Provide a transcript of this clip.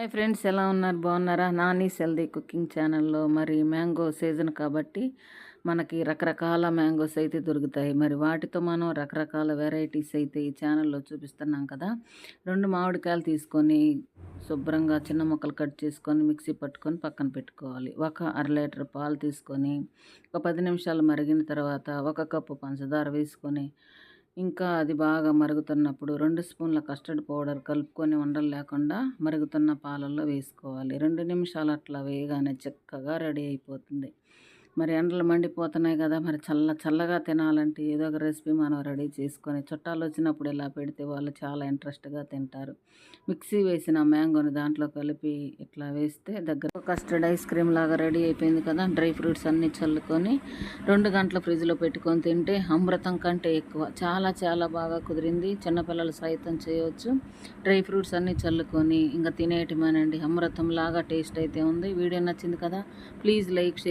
Hi friends ఎలా ఉన్నారు? బాగున్నారా? నాని సెల్దీ కుకింగ్ ఛానల్లో మరి మ్యాంగో సీజన్ కాబట్టి మనకి రకరకాల మ్యాంగోస్ అయితే దొరుకుతాయి. మరి వాటితో మనం రకరకాల వెరైటీస్ అయితే ఈ ఛానల్లో చూపిస్తున్నాం కదా. రెండు మామిడికాయలు తీసుకొని శుభ్రంగా చిన్న ముక్కలు కట్ చేసుకొని మిక్సీ పట్టుకొని పక్కన పెట్టుకోవాలి. ఒక అర లీటర్ పాలు తీసుకొని ఒక పది నిమిషాలు మరిగిన తర్వాత ఒక కప్పు పంచదార వేసుకొని ఇంకా అది బాగా మరుగుతున్నప్పుడు రెండు స్పూన్ల కస్టర్డ్ పౌడర్ కలుపుకొని ఉండలు లేకుండా మరుగుతున్న పాలల్లో వేసుకోవాలి. రెండు నిమిషాలు అట్లా వేయగానే చక్కగా రెడీ అయిపోతుంది. మరి ఎండలు మండిపోతున్నాయి కదా మరి చల్ల చల్లగా తినాలంటే ఏదో ఒక రెసిపీ మనం రెడీ చేసుకొని చుట్టాలు వచ్చినప్పుడు ఇలా పెడితే వాళ్ళు చాలా ఇంట్రెస్ట్గా తింటారు. మిక్సీ వేసిన మ్యాంగోని దాంట్లో కలిపి ఇట్లా వేస్తే దగ్గర కస్టర్డ్ ఐస్ క్రీమ్ లాగా రెడీ అయిపోయింది కదా డ్రై ఫ్రూట్స్ అన్నీ చల్లుకొని రెండు గంటల ఫ్రిడ్జ్లో పెట్టుకొని తింటే అమృతం కంటే ఎక్కువ. చాలా చాలా బాగా కుదిరింది. చిన్నపిల్లలు సైతం చేయవచ్చు డ్రై ఫ్రూట్స్ అన్నీ చల్లుకొని ఇంకా తినేయటమేనండి. అమృతం లాగా టేస్ట్ అయితే ఉంది. వీడియో నచ్చింది కదా ప్లీజ్ లైక్ షేర్